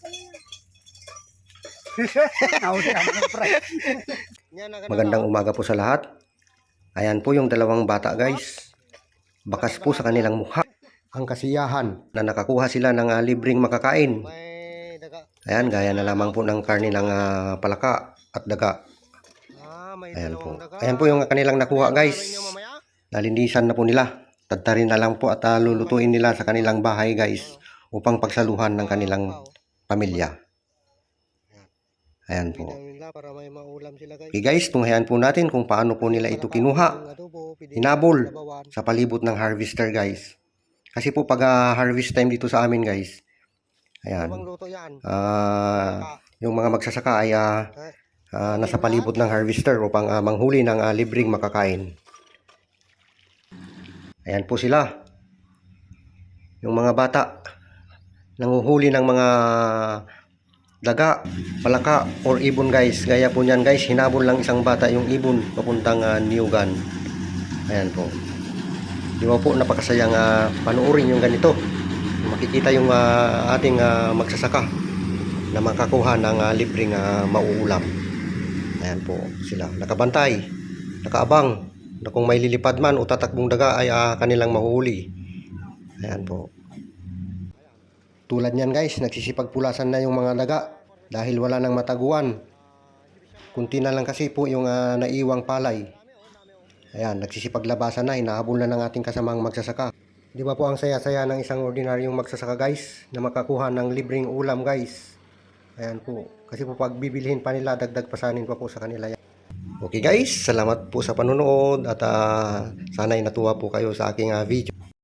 Magandang umaga po sa lahat. Ayan po yung dalawang bata guys. Bakas po sa kanilang mukha. Ang kasiyahan na nakakuha sila ng ah, libreng makakain. Ayan, gaya na lamang po ng karne ng ah, palaka at daga. Ayan po. Ayan po yung kanilang nakuha guys. Nalinisan na po nila. Tadtarin na lang po at ah, lulutuin nila sa kanilang bahay guys upang pagsaluhan ng kanilang pamilya. Ayan po. Okay guys, tunghayan po natin kung paano po nila ito kinuha Hinabol. sa palibot ng harvester guys. Kasi po pag ah, harvest time dito sa amin guys, ayan, ah, yung mga magsasaka ay ah, nasa palibot ng harvester upang ah, manghuli ng ah, libreng makakain. Ayan po sila. Yung mga bata, nanguhuli ng mga daga, palaka, or ibon guys. Gaya po niyan guys, hinabol lang isang bata yung ibon papuntang uh, Niyugan. Ayan po. Di ba po napakasayang uh, panuorin yung ganito. Makikita yung ah, ating ah, magsasaka na makakuha ng ah, libreng ah, mauulam. Ayan po sila. Nakabantay, nakaabang na kung may lilipad man o tatakbong daga ay ah, kanilang mahuhuli. Ayan po. Tulad niyan guys, nagsisipagpulasan na yung mga daga dahil wala nang mataguan. Kunti na lang kasi po yung ah, naiwang palay. Ayan, nagsisipaglabasan na, inahabol na ng ating kasamang magsasaka. Di ba po ang saya-saya ng isang ordinaryong magsasaka guys, na makakuha ng libreng ulam guys. Ayan po. Kasi po pag bibilhin pa nila, dagdag pasanin pa po sa kanila yan. Okay guys, salamat po sa panonood at ah, sana'y natuwa po kayo sa aking ah, video.